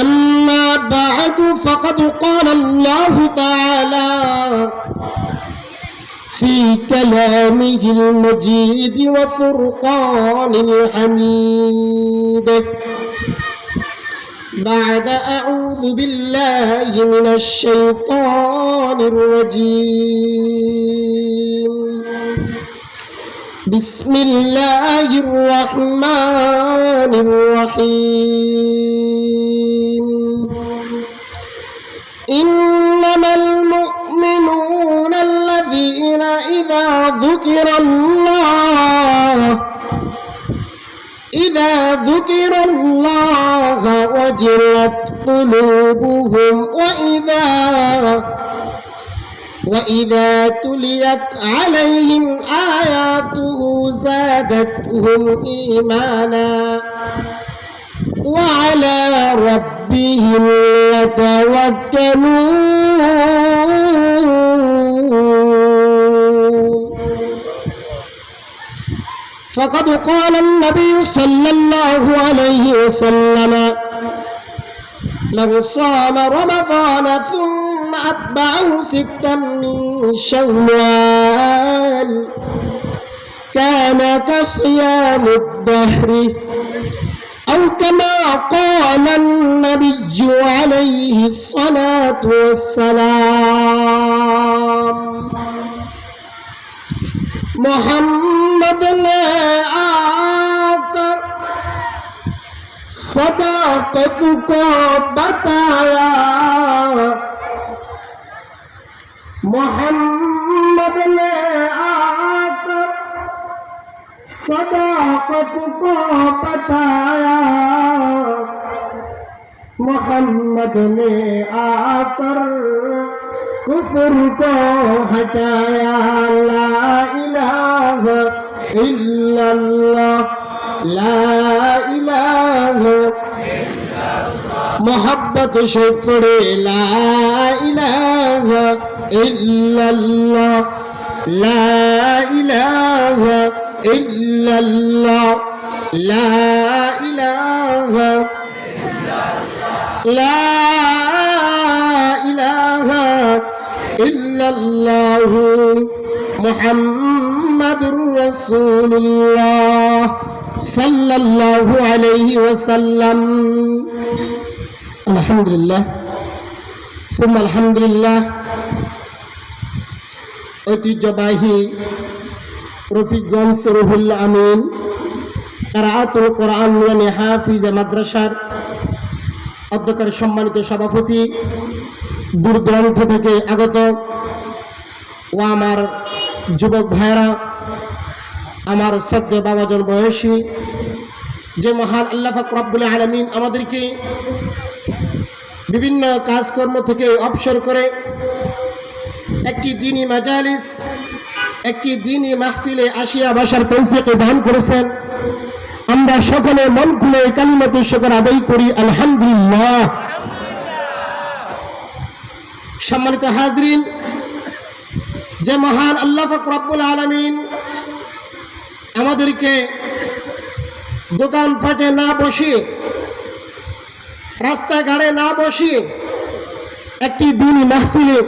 أما بعد فقد قال الله تعالى في كلامه المجيد وفرقان الحميد. بعد أعوذ بالله من الشيطان الرجيم. بسم الله الرحمن الرحيم. ذكر الله إذا ذكر الله وجلت قلوبهم وإذا وإذا تليت عليهم آياته زادتهم إيمانا. وعلى ربهم يتوكلون. فقد قال النبي صلى الله عليه وسلم من صام رمضان ثم أتبعه ستا من شوال كان كصيام الدهر أو كما قال النبي عليه الصلاة والسلام. محمد बदले आकर सदाक तुको बताया मोहम्मद ने आकर सदाक तुको बताया मोहम्मद ने आकर कुफर को हटाया ला इलाहा ইল্লাল্লাহ, লা ইলাহা মোহাব্বত সব পড়ে লা ইলাহা ইল্লাল্লাহ, লা ইলাহা ইল্লাল্লাহ, লা ইলাহা লা ইলাহা মুহাম্মাদুর রাসূলুল্লাহ সাল্লাল্লাহু আলাইহি ওয়াসাল্লাম। আলহামদুলিল্লাহ। ثم আলহামদুলিল্লাহ। ঐতিহ্যবাহী রফিকগঞ্জ রুহুল আমিন, কারাতুল কোরআন হাফিজ মাদ্রাসার অধ্যক্ষের সম্মানিত সভাপতি দূর দূরান্ত থেকে আগত ও আমার যুবক ভাইরা আমার সদ্য বাবাজন বয়সী যে মহান আল্লাহ ফাকরাবুল আলমিন আমাদেরকে বিভিন্ন কাজকর্ম থেকে অবসর করে একটি দিনই মাজালিস, একটি দিনই মাহফিলে আসিয়া বাসার তৌফিকে দান করেছেন। আমরা সকলে মন খুলে কালিমাতু শকর আদায় করি, আলহামদুলিল্লাহ। সম্মানিত হাজরিন, যে মহান আল্লাহ রব্বুল আলমিন আমাদেরকে দোকানপাটে না বসিয়ে, রাস্তাঘাটে না বসিয়ে একটি দিন মাহফিলে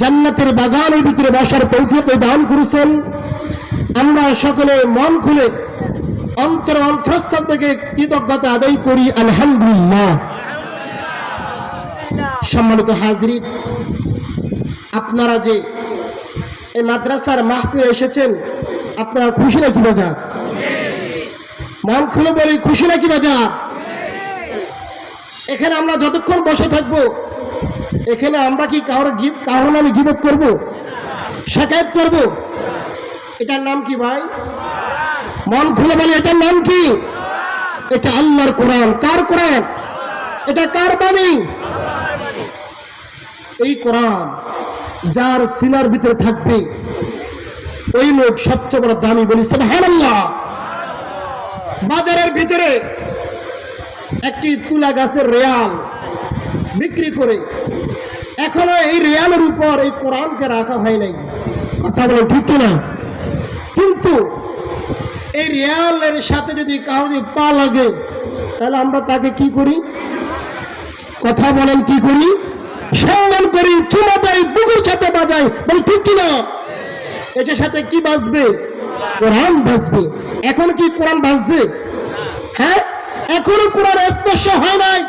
জান্নাতের বাগানের ভিতরে বসার তৌফিক দান করেছেন। আমরা সকলে মন খুলে অন্তর অন্তঃস্থল থেকে কৃতজ্ঞতা আদায় করি, আলহামদুলিল্লাহ। সম্মানিত হাজরিন, আপনারা যে এই মাদ্রাসার মাহফিলে এসেছেন আপনারা খুশি নাকি বাজার? মন খুলে বলি, খুশি নাকি বাজার? এখানে আমরা যতক্ষণ বসে থাকব, এখানে আমরা কি কারোর গিফট কারোর নামে গিবত করব? শেখায়ত করব? এটার নাম কি ভাই? মন খুলে বলি, এটার নাম কি? এটা আল্লাহর কোরআন। কার কোরআন? এটা কার বাণী? এই কোরআন, যার সিনার ভিতরে থাকবে ওই লোক সবচেয়ে বড় দামি বলি সুবহানাল্লাহ বাজারের ভিতরে একটি তুলা গাছের রেয়াল বিক্রি করে এখনও এই রেয়ালের উপর এই কোরআনকে রাখা হয় নাই। কথা বলে ঠিক না কিন্তু এই রেয়ালের সাথে যদি কারও যদি পা লাগে, তাহলে আমরা তাকে কি করি? কথা বলেন কি করি? সম্মান করি, চুমা দেয় বুকুর সাথে বাজাই, বল ঠিক কিনা? এটার সাথে কি বাঁচবে কোরআন বাজবে। এখন কি কোরআন বাজছে? হ্যাঁ? এখনও কোরআন স্পর্শ হয় নাই।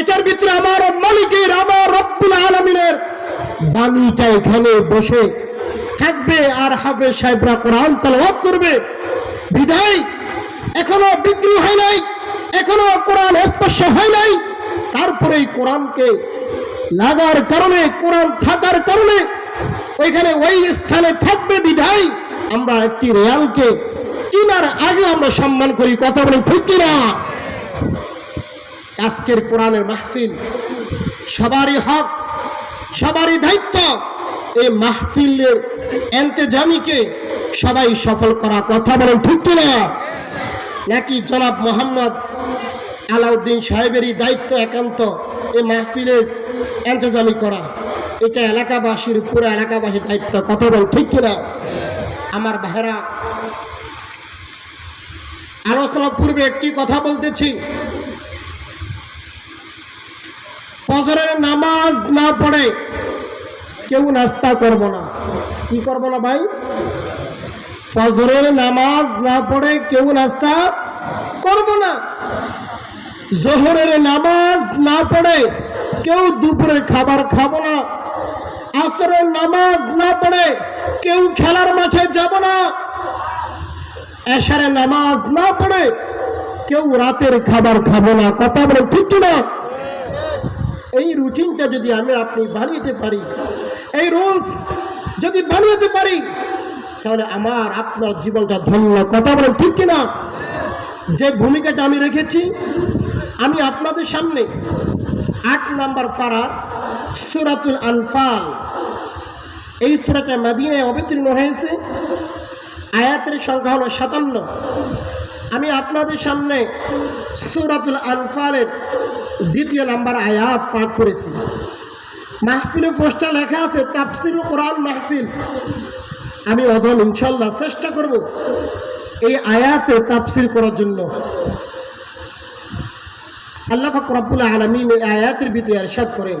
এটার ভিতরে আমার মালিকের, আমার রব্বুল আলমিনের বাণীটা এখানে বসে থাকবে আর হাফে সাহেবরা কোরআন তালাওয়াত করবে। বিদায়। এখনও বিক্রি হয় নাই। এখনও কোরআন স্পর্শ হয় নাই। তারপরে কোরআনকে লাগার কারণে, কোরআন থাকার কারণে ওইখানে ওই স্থানে থাকবে বিধায় আমরা একটি রেয়ালকে কিনার আগে আমরা সম্মান করি, কথা বলি ঠিক কিনা? আজকের কোরআনের মাহফিল সবারই হক, সবারই দায়িত্ব। এই মাহফিলের এন্তেজামিকে সবাই সফল করা, কথা বলেন, ঠিক কিনা? নাকি জনাব মোহাম্মদ আলাউদ্দিন সাহেবেরই দায়িত্ব একান্ত এই মাহফিলের এন্তেজামি করা? এটা এলাকাবাসীর পুরো এলাকাবাসীর দায়িত্ব, কথা বল, ঠিক কিনা? আমার ভাইরা আলোচনার পূর্বে একটি কথা বলতেছি। ফজরের নামাজ না পড়ে কেউ নাস্তা করব না। কি করব না ভাই? ফজরের নামাজ না পড়ে কেউ নাস্তা করব না। জোহরের নামাজ না পড়ে কেউ দুপুরের খাবার খাব না। আসরের নামাজ না পড়ে কেউ খেলার মাঠে যাব না। এশারে নামাজ না পড়ে কেউ রাতের খাবার খাব না। কথা বলে ঠিক না এই রুটিনটা যদি আমি আপনি বানিয়ে পারি, এই রুলস যদি বানিয়ে পারি, তাহলে আমার, আপনার জীবনটা ধন্য। কথা বলেন ঠিক কিনা? যে ভূমিকাটা আমি রেখেছি, আমি আপনাদের সামনে আট নাম্বার পাড়া সুরাতুল আনফাল। এই সুরাটা মাদিনায় অবতীর্ণ হয়েছে। আয়াতের সংখ্যা হলো সাতান্ন। আমি আপনাদের সামনে সুরাতুল আনফালের দ্বিতীয় নাম্বার আয়াত পাঠ করেছি। মাহফিলে পোস্টার লেখা আছে তাফসির কোরআন মাহফিল। আমি অধম ইনশাল্লাহ চেষ্টা করব এই আয়াতে তাফসির করার জন্য। আল্লাহ ফাকরাবুল আলমিন এই আয়াতের ভিতরে এরশাদ করেন।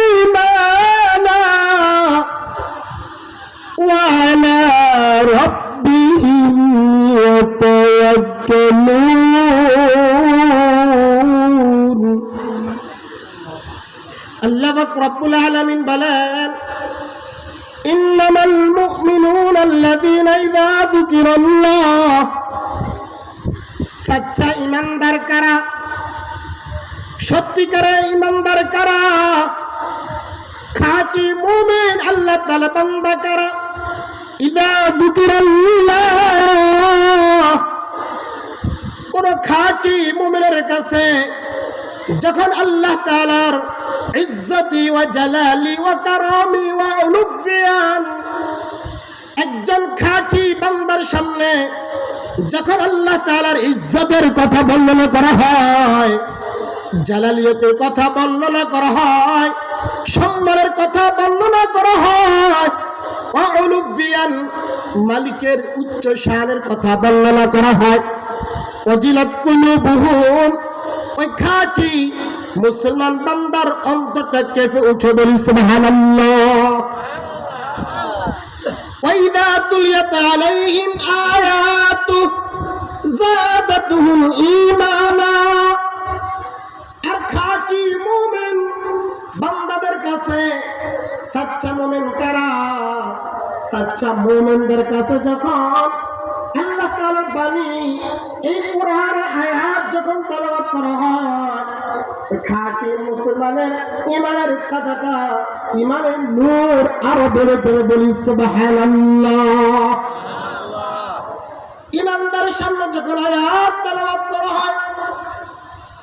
وعلى ربهم يتوكلون الله رب العالمين بلان إنما المؤمنون الذين إذا ذكر الله সচ্চা ইমানদার কারা সত্যিকারে ইমানদার কারা খাঁটি মুমিন আল্লাহ তাআলা বান্দা কারা ইদা যুকিরাল্লাহ মুমিনের কাছে যখন আল্লাহ তাআলার ইজ্জতি ওয়া জালালি ওয়া কারামি ওয়া উলুফিয়ান একজন খাঁটি বান্দার সামনে যখন আল্লাহ তাআলার ইজ্জতের কথা বর্ণনা করা হয়, জালালিয়তের কথা বর্ণনা করা হয়, সম্মানের কথা বর্ণনা করা হয় মালিকের উচ্চ শানের কথা বর্ণনা করা হয় অজিলত কুলুবুহুম ওই খাঁটি মুসলমান বান্দার অন্তরটা কেঁপে উঠে বলি সুবহানাল্লাহ وإذا تليت عليهم آياته زادتهم إيمانا আর খাঁটি মুমিন বান্দাদের কাছে সাচ্চা মুমিন কারা সাচ্চা মুমিনদের কাছে যখন আল্লাহ তাআলার বাণী এই কোরআন আয়াত যখন তেলাওয়াত করা হয় ওই খাঁটি মুসলমানের ইমানের তাজাটা ইমানের নূর আরো বেড়ে চলে বলি সুবহানাল্লাহ ইমানদারের সামনে যখন আয়াত তেলাওয়াত করা হয়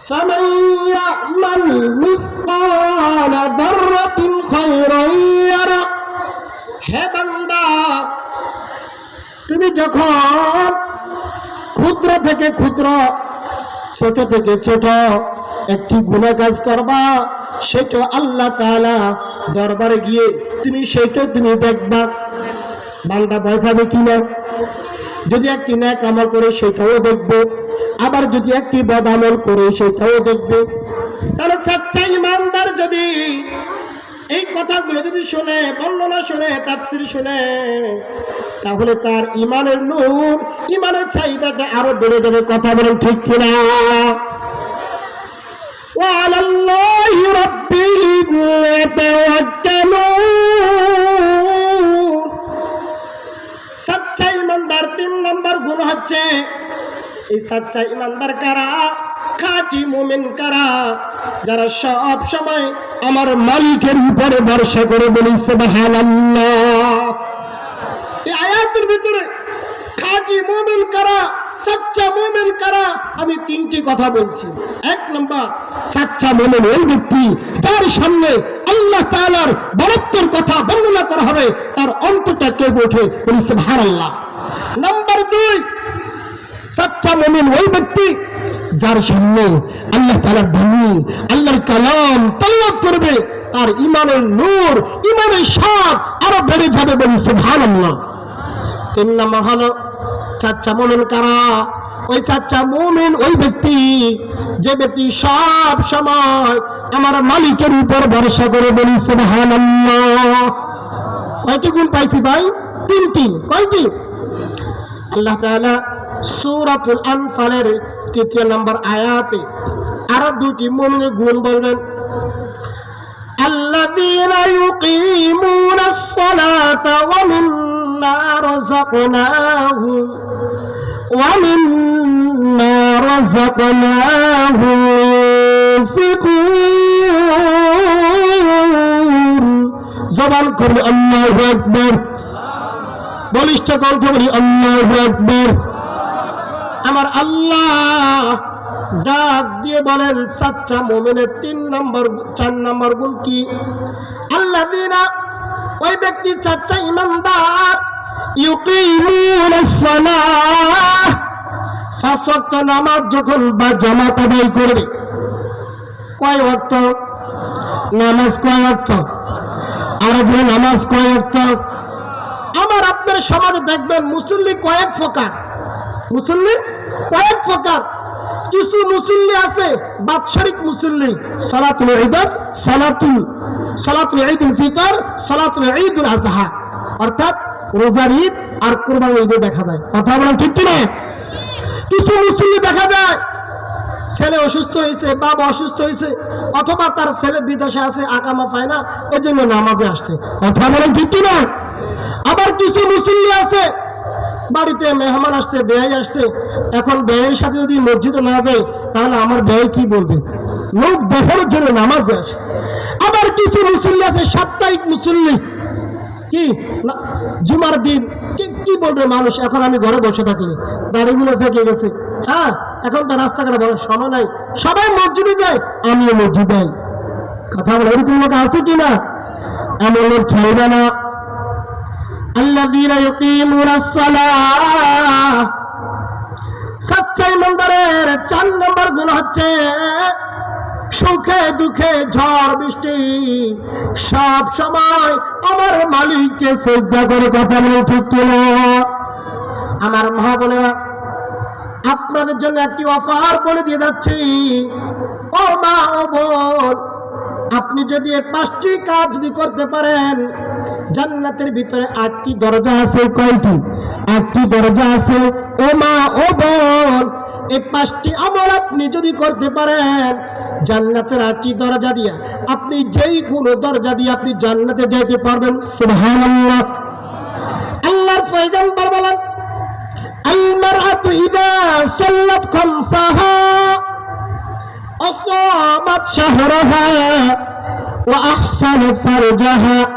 فمن يعمل مثقال ذرة خيرا يره হে বান্দা, তুমি যখন ক্ষুদ্র থেকে ক্ষুদ্র, ছোট থেকে ছোট একটি গুণা কাজ করবা, সেটা আল্লাহ তাআলা দরবারে গিয়ে তুমি সেটা তুমি দেখবা। বান্দা, ভয় পাবে কিনা যদি একটি ন্যাক আমল করে সেটাও দেখবে, আবার যদি একটি বদ আমল করে সেটাও দেখবে। তাহলে সচ্চা ইমানদার যদি এই কথাগুলো যদি শুনে বর্ণনা শুনে তাফসির শুনে তাহলে তার ইমানের নূর ইমানের চাহিদাটা আরো বেড়ে যাবে কথা বলেন ঠিক কিনা وعلى الله ربهم يتوكلون সচ্চা ইমানদার তিন নম্বর গুণ হচ্ছে এই সচ্চা ইমানদার কারা? খাঁটি মুমিন কারা? যারা সব সময় আমার মালিকের উপরে ভরসা করে বলি, সুবহানাল্লাহ। এই আয়াতের ভিতরে খাঁটি মুমিন কারা, সাচ্চা মুমিন কারা? আমি তিনটি কথা বলছি। এক নম্বর, সাচ্চা মুমিন ওই ব্যক্তি যার সামনে আল্লাহ তালার বরত্বের কথা বর্ণনা করা হবে, তার অন্তটা কেঁপে ওঠে, বলি, সুবহানাল্লাহ। নম্বর দুই সাচ্চা মুমিন ওই ব্যক্তি যার সামনে আল্লাহ তাআলার বাণী, আল্লাহর কালাম তালাত করবে, তার ইমানের নূর ইমানের স্বাদ আরও বেড়ে যাবে বলি সুবহানাল্লাহ। তিন নম্বর হলো চাচ্চা মুমিন কারা? ওই চাচ্চা মুমিন ওই ব্যক্তি, যে ব্যক্তি সব সময় আমার মালিকের উপর ভরসা করে বলি সুবহানাল্লাহ। কয়টি গুণ পাইছি ভাই? তিনটি। কয়টি? আল্লাহ তাআলা সূরাতুল আনফালের তৃতীয় নম্বর আয়াতে আরো দুটি মুমিনের গুণ বলবেন الذين يقيمون الصلاة ومما رزقناهم ومما رزقناهم ينفقون জবান করে আল্লাহু আকবার বলিষ্ঠ কণ্ঠ বলি আল্লাহু আকবার আমার আল্লাহ ডাক দিয়ে বলেন সাচ্চা মোমেনের তিন নম্বর, চার নম্বর গুণ কি? আল্লাহ দিনা ওই ব্যক্তি চাচ্চা ইমানদার নামাজ যখন বা আদায় করবে, কয় ওয়াক্ত? নামাজ আরও নামাজ কয় ওয়াক্ত? আমার আপনার সমাজে দেখবেন মুসল্লি কয়েক প্রকার। মুসল্লি? কয়েক প্রকার। কিছু মুসল্লি আছে, বাৎসরিক মুসল্লি। সালাতুল ঈদাত সালাতুল সালাতুল ঈদুল ফিতর, সালাতুল ঈদুল আজহা অর্থাৎ রোজার ঈদ আর কুরবানি ঈদে দেখা যায়। কথা বলেন ঠিক কি না কিছু মুসল্লি দেখা যায়, ছেলে অসুস্থ হয়েছে, বাবা অসুস্থ হয়েছে, অথবা তার ছেলে বিদেশে আছে আকামা পায় না এই জন্য নামাজে আসছে। কথা বলেন ঠিক কি না আবার কিছু মুসল্লি আছে বাড়িতে মেহমান আসছে, বেহাই আসছে। এখন বেহাইয়ের সাথে যদি মসজিদে না যায়, তাহলে আমার বেহাই কি বলবে? লোক দেখানোর জন্য নামাজ আসে। আবার কিছু মুসল্লি আছে, সাপ্তাহিক মুসল্লি। কি? জুমার দিন। কি বলবে মানুষ? এখন আমি ঘরে বসে থাকলে দাড়িগুলো ফেঁকে গেছে। হ্যাঁ এখন তো রাস্তাঘাটে বলার সময় নাই। সবাই মসজিদে যায়, আমিও মসজিদে কথা বলে এরকম আছে কিনা? এমন লোক চলবে না। الذين يقيمون الصلاة সচ্চাই নম্বরের চার নম্বর গুণ হচ্ছে সুখে দুঃখে ঝড় বৃষ্টি সব সময় আমার মালিককে শ্রদ্ধা করে কথা বলে ঠিক কিনা আমার মা বোনেরা আপনাদের জন্য একটি অফার বলে দিয়ে যাচ্ছি ও মা ও বোন আপনি যদি এই পাঁচটি কাজ যদি করতে পারেন জান্নাতের ভিতরে আটটি দরজা আছে কয়টি আটটি দরজা আছে ও মা ও বোন এই পাঁচটি আমল আপনি যদি করতে পারেন জান্নাতের আটটি দরজা দিয়া আপনি যেই কোনো দরজা দিয়ে আপনি জান্নাতে যেতে পারবেন সুবহানাল্লাহ আল্লাহর পয়গম্বর বলেন المرأة إذا صلت خمسها أصامت شهرها وأحسنت فرجها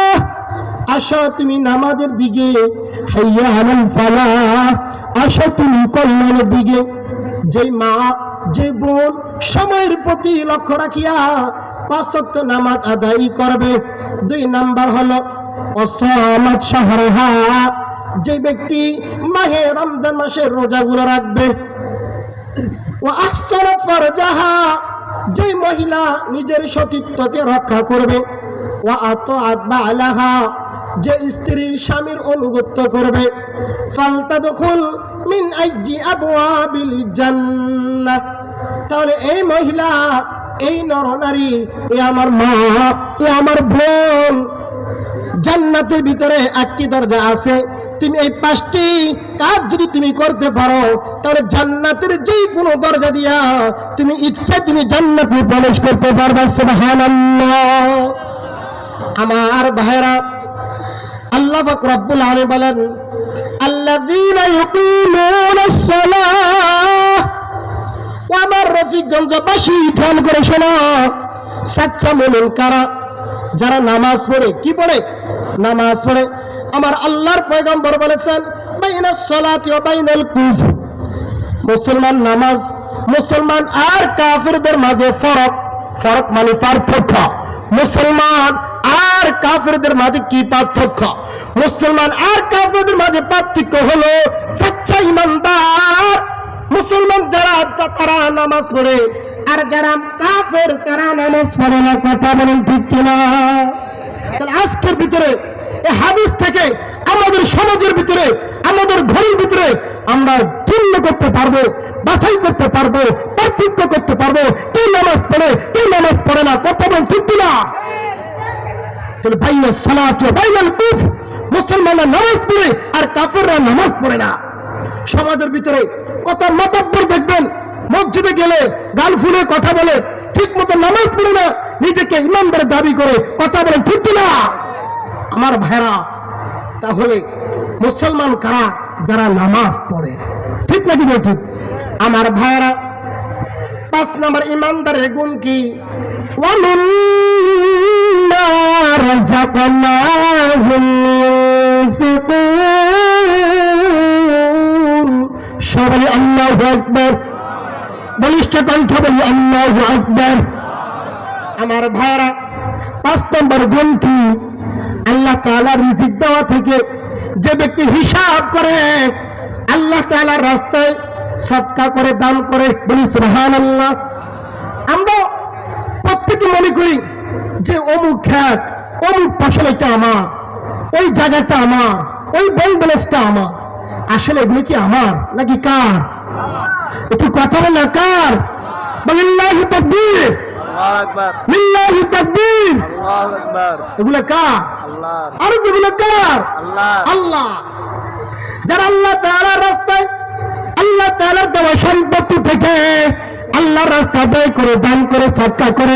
আসো তুমি নামাজের দিকে, হাইয়া তুমি কল্যাণের দিকে। যে মা, যে বোন সময়ের প্রতি লক্ষ্য রাখিয়া পাঁচ ওয়াক্ত নামাজ আদায় করবে, দুই নাম্বার হলো অসামাত শাহরহা যে ব্যক্তি মাহে রমজান মাসের রোজাগুলো রাখবে ও আহসান ফরজাহা। যে মহিলা নিজের সতীত্বকে রক্ষা করবে ও আত আতবা আলাহা যে স্ত্রী স্বামীর অনুগত্য করবে, ফালতা দখল মিন আইজি আবওয়াবিল জান্নাহ। তাহলে এই মহিলা, এই নরনারী, এ আমার মা, এ আমার বোন, জান্নাতের ভিতরে একটি দরজা আছে। তুমি এই পাঁচটি কাজ যদি তুমি করতে পারো, তাহলে জান্নাতের যে কোনো দরজা দিয়া তুমি ইচ্ছা তুমি জান্নাতে প্রবেশ করতে পারবে। সুবহানাল্লাহ। আমার ভাইরা আল্লাহ পাক রব্বুল আলামিন বলেন, আল্লাযীনা ইউকিমুনাস সালাহ। ও আমার রফিকগঞ্জবাসী খেয়াল করে শোনো। সাচ্চা মুমিন কারা? যারা নামাজ পড়ে, কি পড়ে? নামাজ পড়ে। আমার আল্লাহর পয়গম্বর বলেছেন বাইনাস সালাতি ওয়া বাইনাল কুফর। মুসলমান নামাজ, মুসলমান আর কাফিরদের মাঝে ফরক ফরক মানে পার্থক্য। মুসলমান কাফিরদের মাঝে কি পার্থক্য? মুসলমান আর কাফিরদের মাঝে পার্থক্য হলো সচ্চা ইমানদার। মুসলমান যারা তারা নামাজ পড়ে। আর যারা কাফের, তারা নামাজ পড়ে না। কথা বলেন ঠিক কিনা? আজকের ভিতরে হাদিস থেকে আমাদের সমাজের ভিতরে, আমাদের ঘরের ভিতরে আমরা চিহ্ন করতে পারব, বাছাই করতে পারব, পার্থক্য করতে পারব। কে নামাজ পড়ে, কে নামাজ পড়ে না? কথা বলেন ঠিক কিনা? মুসলমানরা নামাজ পড়ে আর কাফেররা নামাজ পড়ে না। সমাজের ভিতরে কত মতব্বর দেখবেন, মসজিদে গেলে গাল ফুলে কথা বলে ঠিক মতো নামাজ পড়ে না, নিজেকে ইমানদারের দাবি করে কথা বলে, ঠিক না আমার ভাইরা, তাহলে মুসলমান কারা, যারা নামাজ পড়ে? ঠিক নাকি ঠিক? আমার ভাইরা, পাঁচ নাম্বার ইমানদারের গুণ কি? রাজাকাল্লাহুল মুনফিকুন সবাই আল্লাহু আকবার। বলিষ্ঠ কণ্ঠ বলি আল্লাহু আকবার। আমার ভাইরা, পাঁচ নম্বর গ্রন্থি আল্লাহ তাআলার রিজিক দেওয়া থেকে যে ব্যক্তি হিসাব করে, আল্লাহ তাআলার রাস্তায় সৎকা করে, দান করে বলি সুবহানাল্লাহ। আমরা প্রত্যেকে মনে করি যে অমুক খ্যাত অমুক ফসল এটা আমার ওই জায়গাটা আমার ওই বনবলেসটা আমার। আসলে এগুলো কি আমার নাকি কার? একটু কথা বলে কার? বলিল্লাহি তাকবীর লিল্লাহি তাকবীর এগুলো কার? আল্লাহ আর যেগুলো কার? আল্লাহ আল্লাহ। যারা আল্লাহ তাআলার রাস্তায় আল্লাহ তাআলার দেওয়া সম্পত্তি থেকে আল্লাহর রাস্তায় রাস্তা ব্যয় করে দান করে সৎকা করে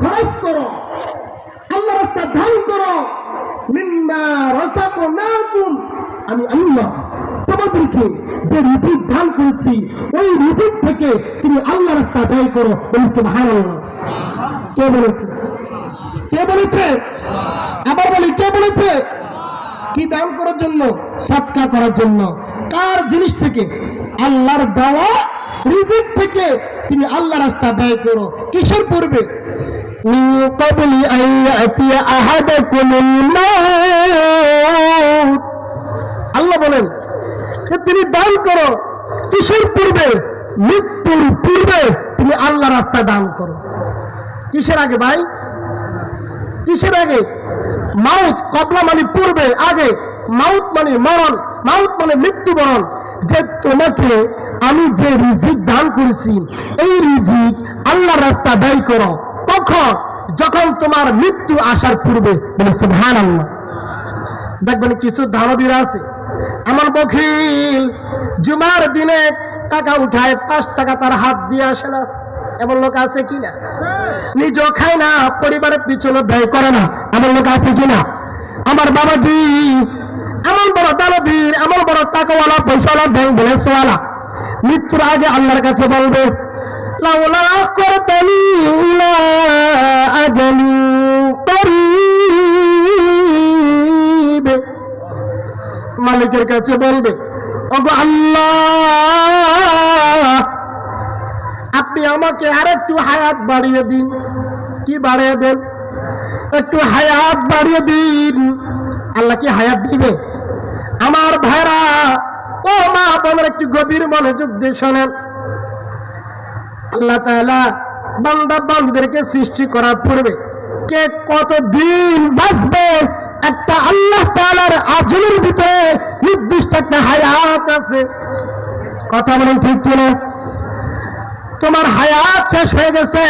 খরচ করো। আল্লাহ রাস্তা দান করো। মিম্মা রাযাকনাকুম আমি আল্লাহ তোমাদেরকে যে রিজিক দান করেছি, ওই রিজিক থেকে তুমি আল্লাহ রাস্তা ব্যয় করো কে বলেছে? কে বলেছে? আবার বলি, কে বলেছে? কি দান করার জন্য? সৎকা করার জন্য। কার জিনিস থেকে? আল্লাহর দেওয়া রিজিক থেকে তুমি আল্লাহ রাস্তা ব্যয় করো কিসের পূর্বে من قبل أن يأتي أحدكم الموت আল্লাহ বলেন যে তুমি দান করো কিসের পূর্বে মৃত্যুর পূর্বে তুমি আল্লাহ রাস্তা দান করো কিসের আগে ভাই কিসের আগে মাউত কবলা মানে পূর্বে আগে মাউত মানে মরণ মাউত মানে মৃত্যুবরণ যে তোমাকে আমি যে রিজিক দান করেছি, এই রিজিক আল্লাহ রাস্তা ব্যয় করো। তখন যখন তোমার মৃত্যু আসার পূর্বে বলে সুবহান আল্লাহ দেখবেন কিছু দানবীরা আছে, আমার বখিল, জুমার দিনে টাকা উঠায়, পাঁচ টাকা তার হাত দিয়ে আসে না। এমন লোক আছে কিনা নিজেও খায় না, পরিবারের পিছনে ব্যয় করে না। এমন লোক আছে কিনা আমার বাবাজি, এমন বড় দানবীর, এমন বড় টাকাওয়ালা, পয়সাওয়ালা, ব্যাংক বলেছওয়ালা মৃত্যুর আগে আল্লাহর কাছে বলবে মালিকের কাছে বলবে, ওগো আল্লাহ, আপনি আমাকে আর একটু হায়াত বাড়িয়ে দিন। কি বাড়িয়ে দেন? একটু হায়াত বাড়িয়ে দিন। আল্লাহ কি হায়াত দিবে? আমার ভাইরা ও মা বোনের একটু গভীর মনোযোগ দিয়ে শোনেন। আল্লাহ বান্দা বান্দদেরকে সৃষ্টি করার পূর্বে কে কত দিন বাঁচবে একটা আল্লাহ তাআলার আজলের ভিতরে নির্দিষ্ট একটা হায়াত আছে। কথা বলেন ঠিক কিনা? তোমার হায়াত শেষ হয়ে গেছে।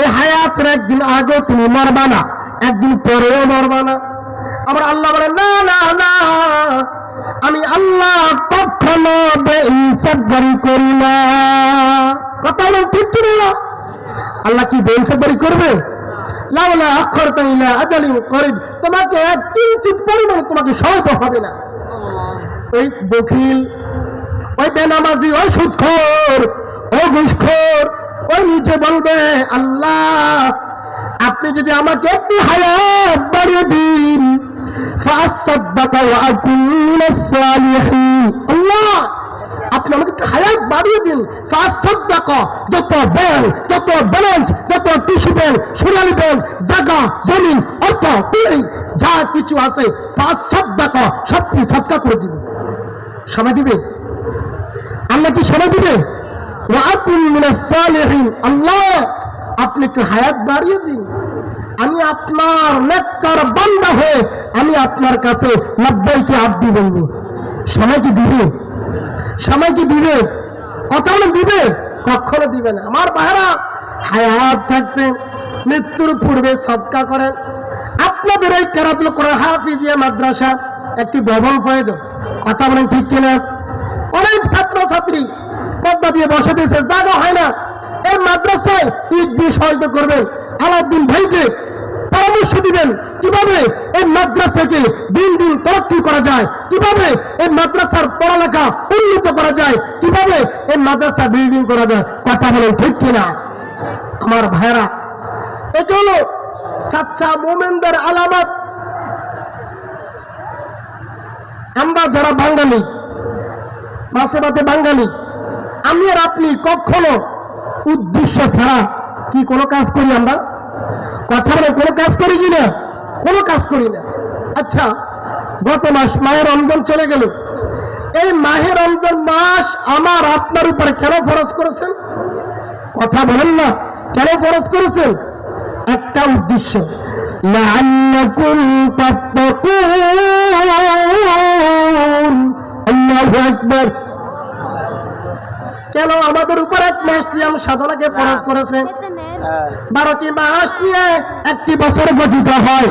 এই হায়াতের একদিন আগে তুমি মরবা না, একদিন পরেও মরবা না। আমার আল্লাহ বলে না না না আমি আল্লাহ কখনো করি না। কথা ঠিক কি না? আল্লাহ কি বেইনসাফদারি করবে? লাউলা অক্ষর তাইলা তোমাকে কিঞ্চিত পরিমাণ তোমাকে হবে না। ওই বকিল, ওই বেনামাজি, ওই সুৎখোর ও ওই নিচে বলবে, আল্লাহ, আপনি যদি আমাকে একটু হায়াত বাড়িয়ে দিন আপনি আমাকে বাড়িয়ে দিন। যত ব্যাংক যত ব্যালেন্স, যত টিসু ব্যাংক ব্যাংক জমিন, অর্থ যা কিছু আছে পাঁচ সদ্দাক সব কিছু করে দিবে। সময় দিবে? আল্লাহ কি সময় দিবে? আল্লাহ, আপনি একটু হায়াত বাড়িয়ে দিন। আমি আপনার নেককার বান্দা হয়ে আমি আপনার কাছে নব্বইকে আব্দি বলব। সময় কি দিবে? সময় কি দিবে? হলে দিবে? কখনো দিবে না। আমার বাহারা হায়াত থাকতে মৃত্যুর পূর্বে সৎকা করেন। আপনাদের এই কেরাতুল কোরআন হাফিজিয়া মাদ্রাসা একটি ভবন প্রয়োজন কথা বলেন ঠিক কিনা? অনেক ছাত্র ছাত্রী পদ্মা দিয়ে বসে দিয়েছে জায়গা হয় না। এই মাদ্রাসায় ঈদ দিয়ে সহায়তা করবেন আলাউদ্দিন ভাইকে পরামর্শ দিবেন, কীভাবে এই মাদ্রাসাকে দিন দিন তরক্কি করা যায়, কীভাবে এই মাদ্রাসার পড়ালেখা উন্নত করা যায়, কীভাবে এই মাদ্রাসা বিল্ডিং করা যায়, কথা বলেন ঠিক কিনা? আমার ভাইরা এটা হলো সাচ্চা মোমেনদের আলামত। আমরা যারা বাঙালি মাসে মাসে বাঙালি, আমি আর আপনি কখনো উদ্দেশ্য ছাড়া কি কোনো কাজ করি আমরা? কথার বলে কোনো কাজ করি কি না কোনো কাজ করি না আচ্ছা গত মাস মায়ের অন্দন চলে গেল। এই মাহের অন্দন মাস আমার আপনার উপরে কেন ফরজ করেছেন? কথা বলেন না কেন ফরজ করেছেন? একটা উদ্দেশ্য। কেন আমাদের উপর এক মাস সাধনাকে ফরজ করেছে? বারোটি মাস নিয়ে একটি বছর গঠিত হয়।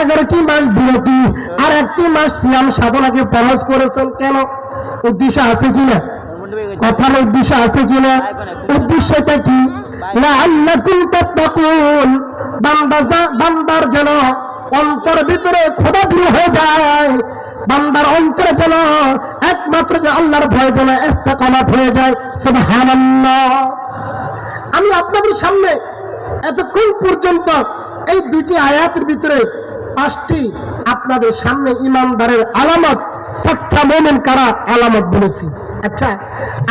এগারোটি মাস বিরতি আর একটি মাস সিয়াম সাধনাকে ফরজ করেছেন কেন? উদ্দেশ্য আছে কিনা কথার উদ্দেশ্য আছে কিনা উদ্দেশ্যটা কি? বান্দার যেন অন্তর ভিতরে খোদা দূর হয়ে যায়, বান্দার অন্তরে যেন একমাত্র যে আল্লাহর ভয় যেন ইস্তেকামাত হয়ে যায়। সুবহানাল্লাহ। আমি আপনাদের সামনে এতক্ষণ পর্যন্ত এই দুইটি আয়াতের ভিতরে পাঁচটি আপনাদের সামনে ইমানদারের আলামত সাচ্চা মোমেন কারা আলামত বলেছি। আচ্ছা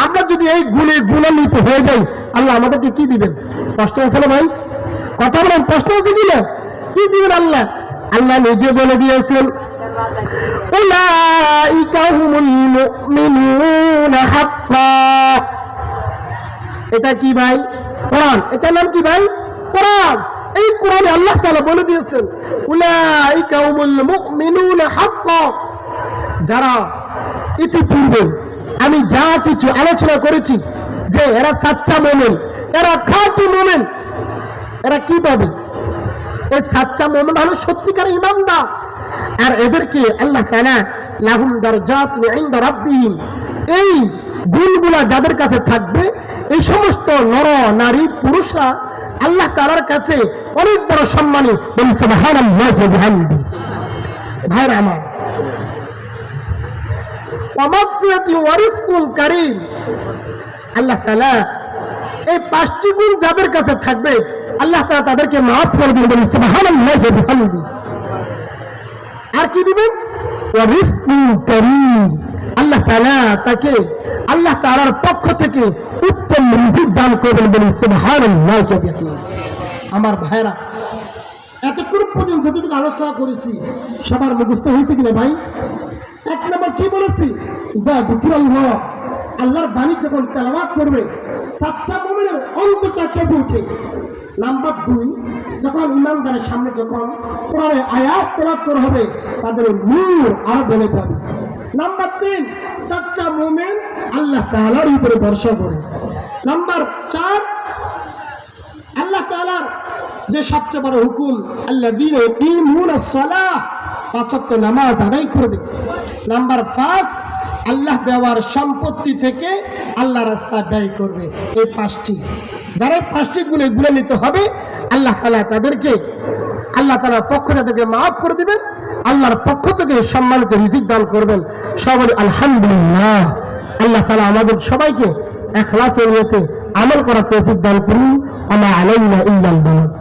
আমরা যদি এই গুণে গুণান্বিত হয়ে যাই, আল্লাহ আমাদেরকে কি দিবেন? কষ্ট আছে না ভাই? কথা বলেন, প্রশ্ন আছে কিনা? কি দিবেন আল্লাহ? আল্লাহ নিজে বলে দিয়েছেন এটা কি ভাই? কোরআন। এটার নাম কি ভাই? কোরআন। এই কোরআনে আল্লাহ তাআলা বলে দিয়েছেন যারা ইতিপূর্বে আমি যা কিছু আলোচনা করেছি, যে এরা সাচ্চা মোমেন, এরা খাঁটি মোমেন, এরা কি পাবে এই সাচ্চা মোমেন হলো সত্যিকার ইমানদার আর এদেরকে আল্লাহ তাআলা লাহুম দারজাত ইনদা এই গুণগুলা যাদের কাছে থাকবে, এই সমস্ত নর, নারী, পুরুষরা আল্লাহ তাআলার কাছে অনেক বড় সম্মানী বলি, সুবহানাল্লাহি ওয়া বিহামদি। ভাইরা আমার আল্লাহ তাআলা এই পাঁচটি গুণ যাদের কাছে থাকবে, আল্লাহ তাদেরকে মাফ করে দিবেন আর কি দিবেন? আল্লাহ তাআলা তাকে আল্লাহ তাআলার পক্ষ থেকে উত্তম রিজিক দান করবেন বলে বিহামদি আমার ভাইরা, এতক্ষণ পর্যন্ত যতটুকু আলোচনা করেছি, সবার মুখস্থ হয়েছে কিনা ভাই? এক নম্বর কি বলেছি? দুঃখির আল্লাহর বাণী যখন তেলাবাদ করবে সাচ্চা মোমেনের অন্তরটা কেঁপে উঠে নাম্বার দুই, যখন ইমানদারের সামনে যখন কোরআনে আয়াত তেলাবাদ করা হবে, তাদের নূর আরও বেড়ে যাবে। নাম্বার তিন সাচ্চা মোমেন আল্লাহ তালার উপরে ভরসা করে। নাম্বার চার, আল্লাহ তালার যে সবচেয়ে বড় হুকুম আল্লাহ পাঁচক্ত নামাজ আদায় করবে। নাম্বার পাঁচ আল্লাহ দেওয়ার সম্পত্তি থেকে আল্লাহ রাস্তা ব্যয় করবে। এই পাঁচটি। যারা পাঁচটি গুণে গুণে নিতে হবে, আল্লাহ তালা তাদেরকে, আল্লাহ তালার পক্ষ তাদেরকে মাফ করে দিবেন, আল্লাহর পক্ষ থেকে সম্মানিত রিজিক দান করবেন। সবাই আলহামদুলিল্লাহ। আল্লাহ তালা আমাদের সবাইকে এখলাসের নিয়তে আমল করার তৌফিক দান করুন। আমা আলাইনা বালাদ।